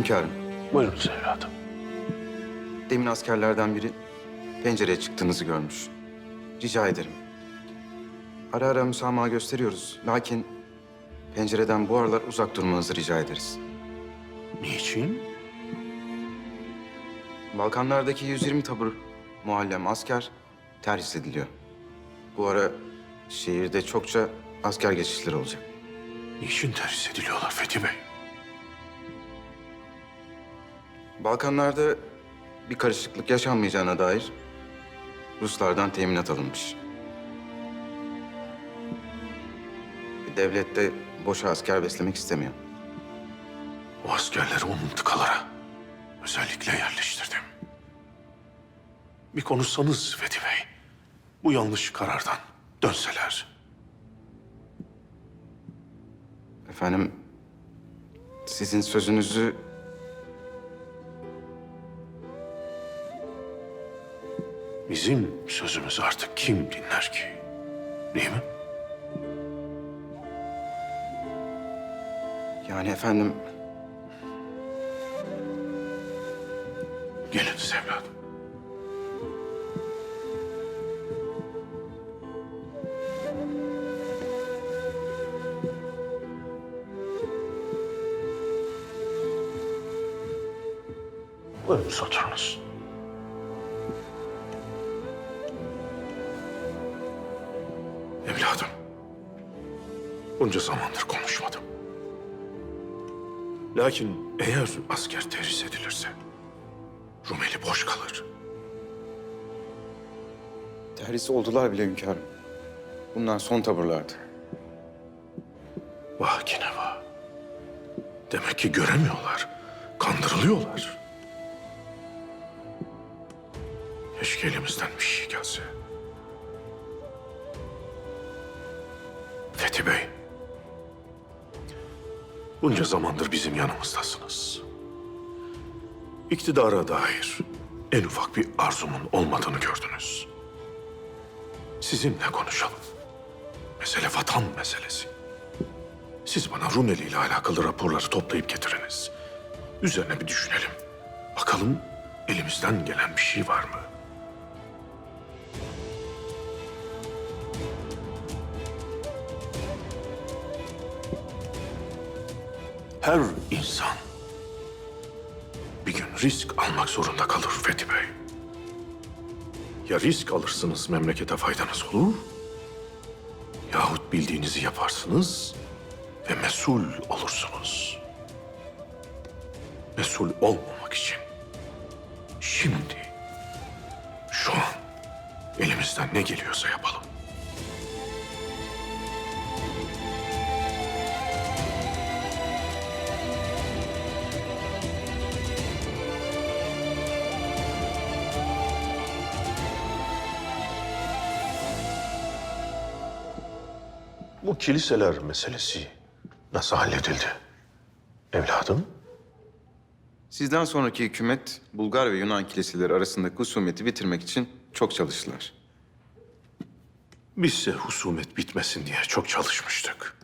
Hünkârım, Buyurunuz evladım. demin askerlerden biri pencereye çıktığınızı görmüş. Rica ederim. Ara ara müsamaha gösteriyoruz. Lakin pencereden bu aralar uzak durmanızı rica ederiz. Niçin? Balkanlardaki 120 tabur muallem asker terhis ediliyor. Bu ara şehirde çokça asker geçişleri olacak. Niçin terhis ediliyorlar Fethi Bey? Balkanlarda bir karışıklık yaşanmayacağına dair Ruslardan teminat alınmış. Devlet de boşa asker beslemek istemiyor. O askerleri o mıntıkalara özellikle yerleştirdim. Bir konuşsanız Fethi Bey. Bu yanlış karardan dönseler. Efendim, sizin sözünüzü Bizim sözümüzü artık kim dinler ki? Değil mi? yani efendim Geliniz evladım. Buyurunuz oturunuz. Bunca zamandır konuşmadım. Lakin eğer asker terhis edilirse Rumeli boş kalır. terhis oldular bile hünkârım. Bunlar son taburlardı. Vah ki ne vah. Demek ki göremiyorlar. Kandırılıyorlar. Keşke elimizden bir şey gelse. Fethi Bey. Bunca zamandır bizim yanımızdasınız. İktidara dair en ufak bir arzumun olmadığını gördünüz. Sizinle konuşalım. Mesele vatan meselesi. Siz bana Rumeli ile alakalı raporları toplayıp getiriniz. Üzerine bir düşünelim. Bakalım elimizden gelen bir şey var mı? Her insan bir gün risk almak zorunda kalır Fethi Bey. Ya risk alırsınız memlekete faydanız olur, yahut bildiğinizi yaparsınız ve mesul olursunuz. Mesul olmamak için şimdi, şu an elimizden ne geliyorsa yapalım. Bu kiliseler meselesi nasıl halledildi? Evladım? Sizden sonraki hükümet Bulgar ve Yunan kiliseleri arasındaki husumeti bitirmek için çok çalıştılar. Bizse husumet bitmesin diye çok çalışmıştık.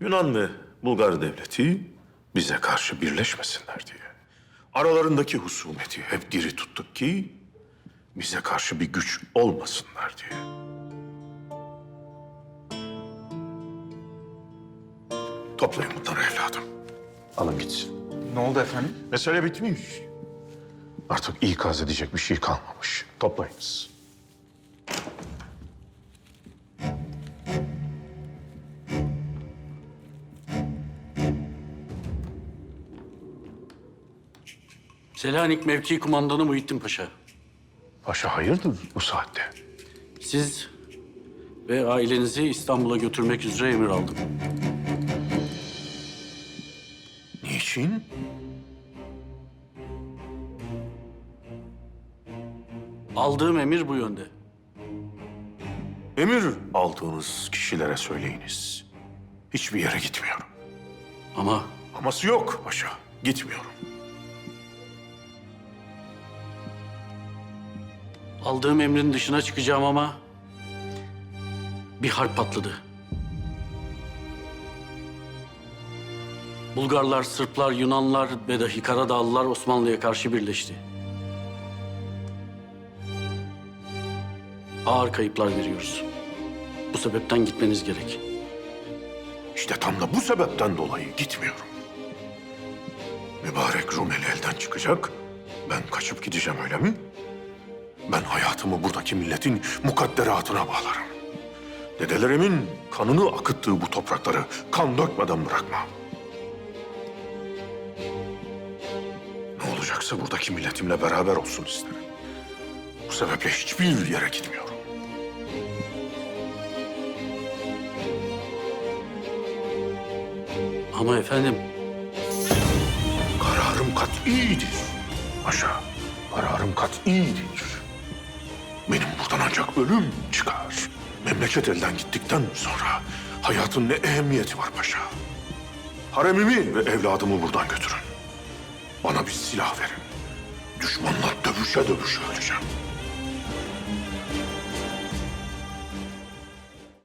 Yunan ve Bulgar devleti bize karşı birleşmesinler diye. Aralarındaki husumeti hep diri tuttuk ki bize karşı bir güç olmasınlar diye. Toplayın bunları evladım. Alın gitsin. Ne oldu efendim? Mesele bitmiş. Artık ikaz edecek bir şey kalmamış. Toplayınız. Selanik Mevki Kumandanı Muhittin Paşa. Paşa hayırdır bu saatte? Siz ve ailenizi İstanbul'a götürmek üzere emir aldım. Niçin? Aldığım emir bu yönde. Emir aldığınız kişilere söyleyiniz. Hiçbir yere gitmiyorum. Ama Aması yok paşa. Gitmiyorum. aldığım emrin dışına çıkacağım ama bir harp patladı. Bulgarlar, Sırplar, Yunanlar ve dahi Karadağlılar Osmanlı'ya karşı birleşti. Ağır kayıplar veriyoruz. Bu sebepten gitmeniz gerek. İşte tam da bu sebepten dolayı gitmiyorum. Mübarek Rumeli elden çıkacak. Ben kaçıp gideceğim öyle mi? Ben hayatımı buradaki milletin mukadderatına bağlarım. Dedelerimin kanını akıttığı bu toprakları kan dökmeden bırakmam. Olacaksa buradaki milletimle beraber olsun isterim. Bu sebeple hiçbir yere gitmiyorum. Ama efendim, Kararım kat'idir. Paşa, kararım kat'idir. Benim buradan ancak ölüm çıkar. Memleket elden gittikten sonra hayatın ne ehemmiyeti var paşa. Haremimi ve evladımı buradan götürün. Bana bir silah verin. Düşmanla dövüşe dövüşe öleceğim.